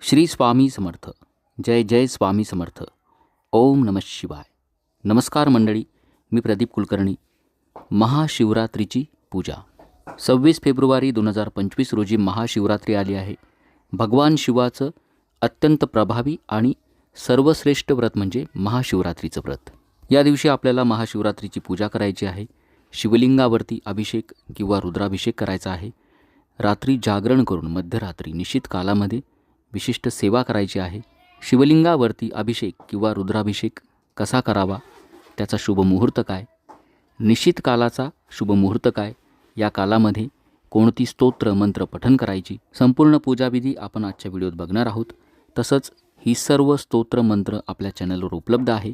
श्री स्वामी समर्थ. जय जय स्वामी समर्थ. ओम नम शिवाय. नमस्कार मंडळी मी प्रदीप कुलकर्णी. महाशिवरात्रीची पूजा. सव्वीस फेब्रुवारी दोन हजार पंचवीस रोजी महाशिवरात्री आली आहे. भगवान शिवाचं अत्यंत प्रभावी आणि सर्वश्रेष्ठ व्रत म्हणजे महाशिवरात्रीचं व्रत. या दिवशी आपल्याला महाशिवरात्रीची पूजा करायची आहे. शिवलिंगावरती अभिषेक किंवा रुद्राभिषेक करायचा आहे. रात्री जागरण करून मध्यरात्री निश्चित कालामध्ये विशिष्ट सेवा करायची आहे. शिवलिंगावरती अभिषेक किंवा रुद्राभिषेक कसा करावा? त्याचा शुभ मुहूर्त काय? निश्चित कालाचा शुभ मुहूर्त काय? या कालामध्ये कोणती स्तोत्र मंत्र पठन करायची? संपूर्ण पूजाविधी आपण आजच्या व्हिडिओत बघणार आहोत. तसंच ही सर्व स्तोत्र मंत्र आपल्या चॅनलवर उपलब्ध आहे.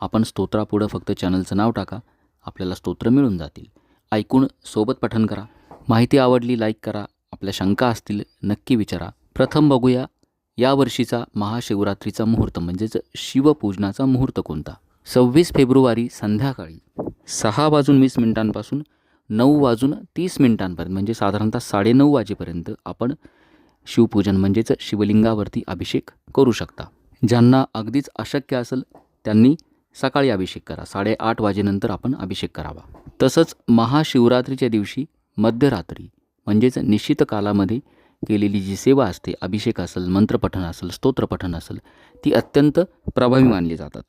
आपण स्तोत्रापुढं फक्त चॅनलचं नाव टाका. आपल्याला स्तोत्र मिळून जातील. ऐकून सोबत पठन करा. माहिती आवडली लाईक करा. आपल्या शंका असतील नक्की विचारा. प्रथम बघूया यावर्षीचा महाशिवरात्रीचा मुहूर्त म्हणजेच शिवपूजनाचा मुहूर्त कोणता? सव्वीस फेब्रुवारी संध्याकाळी सहा वाजून वीस मिनिटांपासून नऊ वाजून तीस मिनिटांपर्यंत म्हणजे साधारणतः साडेनऊ वाजेपर्यंत आपण शिवपूजन म्हणजेच शिवलिंगावरती अभिषेक करू शकता. ज्यांना अगदीच अशक्य असेल त्यांनी सकाळी अभिषेक करा. साडेआठ वाजेनंतर आपण अभिषेक करावा. तसंच महाशिवरात्रीच्या दिवशी मध्यरात्री म्हणजेच निश्चित कालामध्ये केलेली जी सेवा असते अभिषेक असेल मंत्रपठन असेल स्तोत्रपठन असेल ती अत्यंत प्रभावी मानली जातात.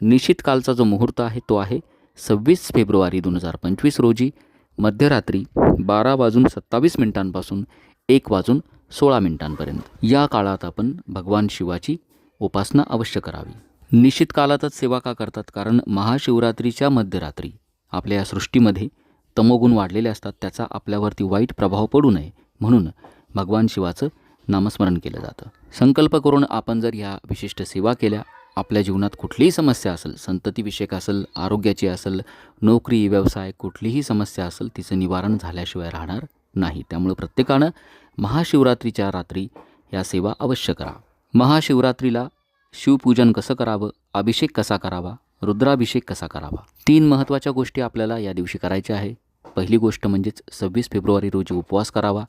निश्चित कालचा जो मुहूर्त आहे तो आहे सव्वीस फेब्रुवारी दोन हजार पंचवीस रोजी मध्यरात्री बारा वाजून सत्तावीस मिनिटांपासून एक वाजून सोळा मिनिटांपर्यंत. या काळात आपण भगवान शिवाची उपासना अवश्य करावी. निश्चित कालातच सेवा का करतात? कारण महाशिवरात्रीच्या मध्यरात्री आपल्या या सृष्टीमध्ये तमोगुण वाढलेले असतात त्याचा आपल्यावरती वाईट प्रभाव पडू नये. म्हणून भगवान शिवाचं नामस्मरण केलं जातं. संकल्प करून आपण जर ह्या विशिष्ट सेवा केल्या आपल्या जीवनात कुठलीही समस्या असेल संततीविषयक असेल आरोग्याची असेल नोकरी व्यवसाय कुठलीही समस्या असेल तिचं निवारण झाल्याशिवाय राहणार नाही. त्यामुळे प्रत्येकानं महाशिवरात्रीच्या रात्री या सेवा अवश्य करा. महाशिवरात्रीला शिवपूजन कसं करावं अभिषेक कसा करावा रुद्राभिषेक कसा करावा तीन महत्त्वाच्या गोष्टी आपल्याला या दिवशी करायच्या आहे. पहिली गोष्ट म्हणजेच सव्वीस फेब्रुवारी रोजी उपवास करावा.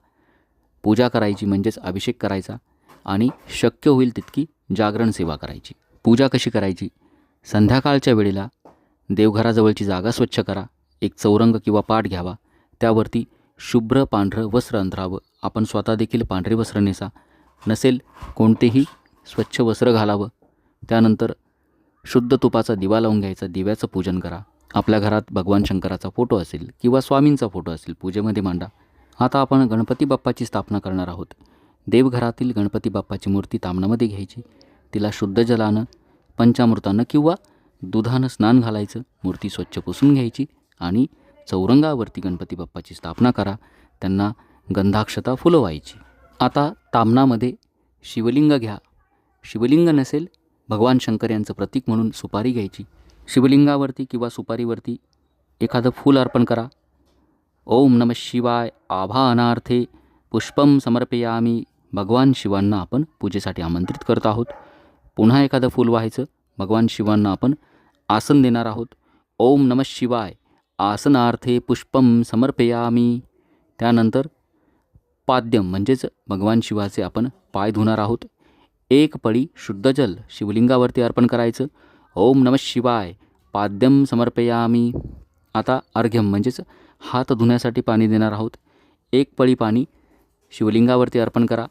पूजा करायची म्हणजेच अभिषेक करायचा आणि शक्य होईल तितकी जागरण सेवा करायची. पूजा कशी करायची? संध्याकाळच्या वेळेला देवघराजवळची जागा स्वच्छ करा एक चौरंग किंवा पाठ घ्यावा त्यावरती शुभ्र पांढरं वस्त्र अंतरावं आपण स्वतः देखील पांढरे वस्त्र नेसा नसेल कोणतेही स्वच्छ वस्त्र घालावं. त्यानंतर शुद्ध तुपाचा दिवा लावून घ्यायचा दिव्याचं पूजन करा. आपल्या घरात भगवान शंकराचा फोटो असेल किंवा स्वामींचा फोटो असेल पूजेमध्ये मांडा. आता आपण गणपती बाप्पाची स्थापना करणार आहोत. देवघरातील गणपती बाप्पाची मूर्ती तामणामध्ये घ्यायची. तिला शुद्ध जलानं पंचामृतानं किंवा दुधानं स्नान घालायचं मूर्ती स्वच्छ पुसून घ्यायची आणि चौरंगावरती गणपती बाप्पाची स्थापना करा. त्यांना गंधाक्षता फुलं व्हायची आता तामणामध्ये शिवलिंग घ्या. शिवलिंग नसेल भगवान शंकर यांचं प्रतीक म्हणून सुपारी घ्यायची. शिवलिंगावरती किंवा सुपारीवरती एखादं फूल अर्पण करा. ओम नम शिवाय आभानार्थे पुष्पम समर्पयामी भगवान शिवांना आपण पूजेसाठी आमंत्रित करत आहोत. पुन्हा एखादं फूल व्हायचं भगवान शिवांना आपण आसन देणार आहोत. ओम नम शिवाय आसनार्थे पुष्पम समर्पयामी. त्यानंतर पाद्यम म्हणजेच भगवान शिवाचे आपण पाय धुणार आहोत. एक पळी शुद्ध जल शिवलिंगावरती अर्पण करायचं. ओम नम शिवाय पाद्यम समर्पयामी. आता अर्घ्यम म्हणजेच हात धुण्यासाठी पाणी देणार आहोत. एक पळी पाणी. शिवलिंगावरती अर्पण करा.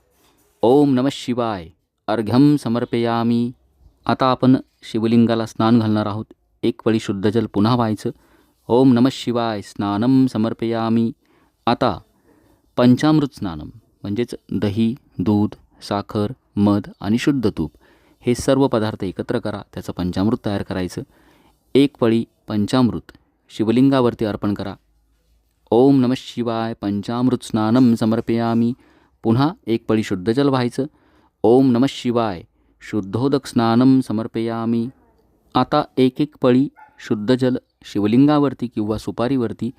ओम नम शिवाय. अर्घ्यम समर्पयामी. आता आपण शिवलिंगाला स्नान घालणार आहोत. एक पळी शुद्ध जल पुन्हा व्हायचं. ओम नम शिवाय. स्नानम समर्पयामी. आता पंचामृत स्नानम म्हणजेच दही दूध साखर मध आणि शुद्ध तूप हे सर्व पदार्थ एकत्र करा. त्याचं पंचामृत तयार करायचं. एक पळी पंचामृत. शिवलिंगावरती अर्पण करा. ओम नम शिवाय पंचामृत स्नानम समर्पयामी. पुन्हा एक पळी शुद्ध जल व्हायचं ओम नम शिवाय शुद्धोदक स्नानम समर्पयामी. आता एक एक पळी शुद्ध जल शिवलिंगावरती किंवा सुपारीवरती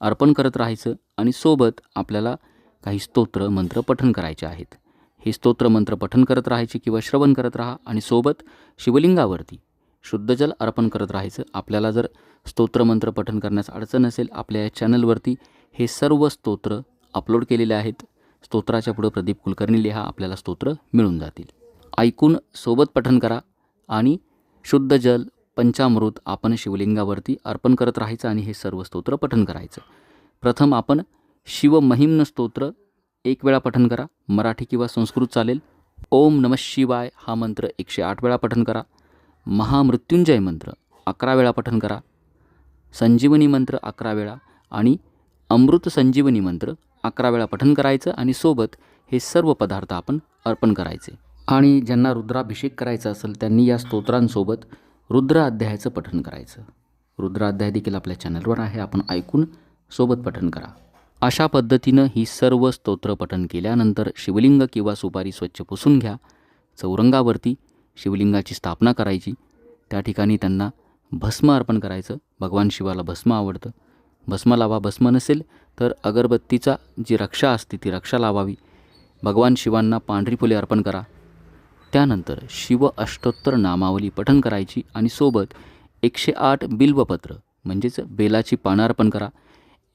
अर्पण करत राहायचं आणि सोबत आपल्याला काही स्तोत्र मंत्र पठण करायचे आहेत. हे स्तोत्र मंत्र पठण करत राहायचे किंवा श्रवण करत राहा आणि सोबत शिवलिंगावरती शुद्ध जल अर्पण करत राहायचं आपल्याला जर स्तोत्रमंत्र पठन करण्यास अडचण असेल आपल्या या चॅनलवरती हे सर्व स्तोत्र अपलोड केलेले आहेत. स्तोत्राच्या पुढं प्रदीप कुलकर्णी लिहा आपल्याला स्तोत्र मिळून जातील. ऐकून सोबत पठन करा आणि शुद्ध जल पंचामृत आपण शिवलिंगावरती अर्पण करत राहायचं आणि हे सर्व स्तोत्र पठन करायचं. प्रथम आपण शिवमहिम्न स्तोत्र एक वेळा पठन करा. मराठी किंवा संस्कृत चालेल. ओम नम शिवाय हा मंत्र एकशे आठ वेळा पठन करा. महामृत्युंजय मंत्र अकरा वेळा पठन करा. संजीवनी मंत्र अकरा वेळा आणि अमृत संजीवनी मंत्र अकरा वेळा पठन करायचं आणि सोबत हे सर्व पदार्थ आपण अर्पण करायचे. आणि ज्यांना रुद्राभिषेक करायचा असेल त्यांनी या स्तोत्रांसोबत रुद्र अध्यायाचं पठन करायचं. रुद्र अध्याय देखील आपल्या चॅनलवर आहे आपण ऐकून सोबत पठन करा. अशा पद्धतीनं ही सर्व स्तोत्र पठन केल्यानंतर शिवलिंग किंवा सुपारी स्वच्छ पुसून घ्या. चौरंगावरती शिवलिंगाची स्थापना करायची. त्या ठिकाणी त्यांना भस्म अर्पण करायचं. भगवान शिवाला भस्म आवडतं. भस्म लावा भस्म नसेल तर अगरबत्तीचा जी रक्षा असते ती रक्षा लावावी. भगवान शिवांना पांढरी फुले अर्पण करा. त्यानंतर शिव अष्टोत्तर नामावली पठण करायची आणि सोबत एकशे आठ बिल्वपत्र म्हणजेच बेलाची पानं अर्पण करा.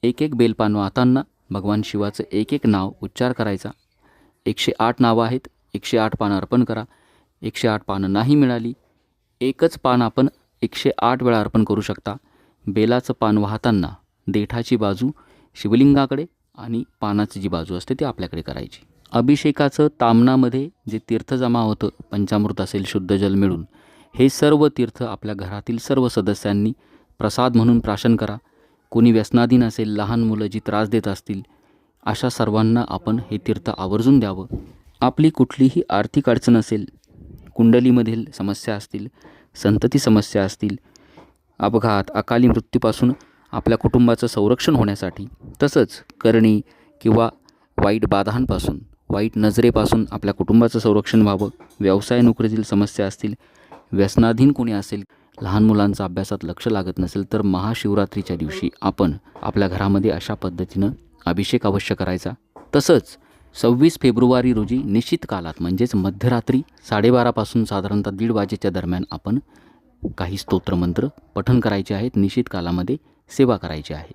एक एक बेलपान वाहताना भगवान शिवाचं एक एक नाव उच्चार करायचा. एकशे आठ नावं आहेत. एकशे आठ पानं अर्पण करा. एकशे आठ पानं नाही मिळाली. एकच पान आपण एकशे आठ वेळा अर्पण करू शकता. बेलाचं पान वाहताना देठाची बाजू शिवलिंगाकडे आणि पानाची जी बाजू असते ती आपल्याकडे करायची. अभिषेकाचं तामणामध्ये जे तीर्थ जमा होतं पंचामृत असेल शुद्ध जल मिळून हे सर्व तीर्थ आपल्या घरातील सर्व सदस्यांनी प्रसाद म्हणून प्राशन करा. कोणी व्यसनाधीन असेल लहान मुलं जी त्रास देत असतील अशा सर्वांना आपण हे तीर्थ आवर्जून द्यावं. आपली कुठलीही आर्थिक अडचण असेल कुंडलीमधील समस्या असतील संतती समस्या असतील. अपघात अकाली मृत्यूपासून आपल्या कुटुंबाचं संरक्षण होण्यासाठी तसंच करणी किंवा वाईट बाधांपासून वाईट नजरेपासून आपल्या कुटुंबाचं संरक्षण व्हावं. व्यवसाय नोकरीतील समस्या असतील व्यसनाधीन कोणी असेल लहान मुलांचा अभ्यासात लक्ष लागत नसेल तर महाशिवरात्रीच्या दिवशी आपण आपल्या घरामध्ये अशा पद्धतीनं अभिषेक अवश्य करायचा. तसंच सव्वीस फेब्रुवारी रोजी निश्चित कालात म्हणजेच मध्यरात्री साडेबारापासून साधारणतः दीड वाजेच्या दरम्यान आपण काही स्तोत्रमंत्र पठण करायचे आहेत निश्चित कालामध्ये सेवा करायची आहे.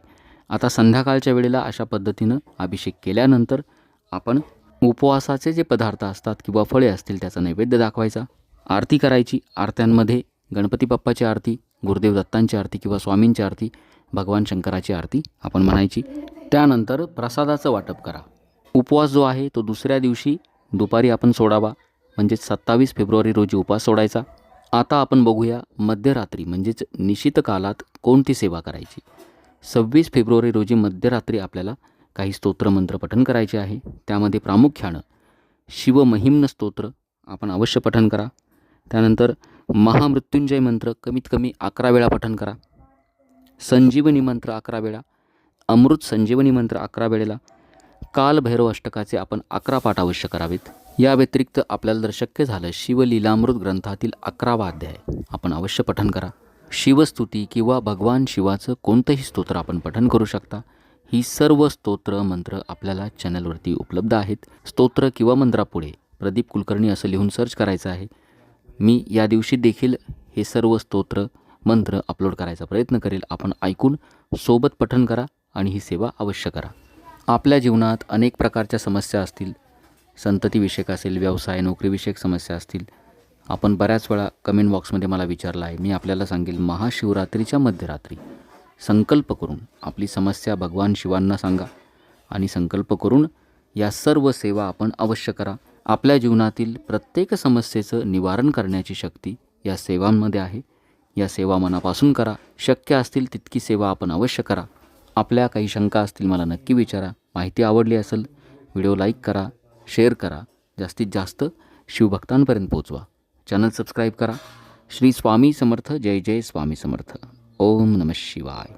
आता संध्याकाळच्या वेळेला अशा पद्धतीनं अभिषेक केल्यानंतर आपण उपवासाचे जे पदार्थ असतात किंवा फळे असतील त्याचा नैवेद्य दाखवायचा आरती करायची आरत्यांमध्ये गणपती बाप्पाची आरती गुरुदेव दत्तांची आरती किंवा स्वामींची आरती भगवान शंकराची आरती आपण म्हणायची. त्यानंतर प्रसादाचं वाटप करा. उपवास जो आहे तो दुसऱ्या दिवशी दुपारी आपण सोडावा. म्हणजेच सत्तावीस फेब्रुवारी रोजी उपवास सोडायचा. आता आपण बघूया मध्यरात्री म्हणजेच निशित कालात कोणती सेवा करायची. सव्वीस फेब्रुवारी रोजी मध्यरात्री आपल्याला काही स्तोत्रमंत्र पठन करायचे आहे. त्यामध्ये प्रामुख्यानं शिवमहिम्न स्तोत्र आपण अवश्य पठन करा. त्यानंतर महामृत्युंजय मंत्र कमीत कमी अकरा वेळा पठन करा. संजीवनी मंत्र अकरा वेळा. अमृत संजीवनी मंत्र अकरा वेळेला. कालभैरव अष्टकाचे आपण अकरा पाठ अवश्य करावेत. या व्यतिरिक्त आपल्याला जर शक्य झालं शिवलीलामृत ग्रंथातील अकरावा अध्याय आपण अवश्य पठन करा. शिवस्तुती किंवा भगवान शिवाचं कोणतंही स्तोत्र आपण पठन करू शकता. ही सर्व स्तोत्र मंत्र आपल्याला चॅनलवरती उपलब्ध आहेत. स्तोत्र किंवा मंत्रापुढे प्रदीप कुलकर्णी असं लिहून सर्च करायचं आहे. मी या दिवशी देखील हे सर्व स्तोत्र मंत्र अपलोड करायचा प्रयत्न करेल. आपण ऐकून सोबत पठन करा आणि ही सेवा अवश्य करा. आपल्या जीवनात अनेक प्रकारच्या समस्या असतील. संततीविषयक असेल व्यवसाय नोकरीविषयक समस्या असतील. आपण बऱ्याच वेळा कमेंट बॉक्समध्ये मला विचारलं आहे. मी आपल्याला सांगेल महाशिवरात्रीच्या मध्यरात्री संकल्प करून आपली समस्या भगवान शिवांना सांगा आणि संकल्प करून या सर्व सेवा आपण अवश्य करा. आपल्या जीवनातील प्रत्येक समस्येचं निवारण करण्याची शक्ती या सेवांमध्ये आहे. या सेवा मनापासून करा. शक्य असतील तितकी सेवा आपण अवश्य करा. आपल्या काही शंका असतील मला नक्की विचारा. माहिती आवडली असेल व्हिडिओ लाईक करा शेअर करा. जास्तीत जास्त शिवभक्तांपर्यंत पोचवा चॅनल सबस्क्राईब करा. श्री स्वामी समर्थ. जय जय स्वामी समर्थ. ओम नम शिवाय.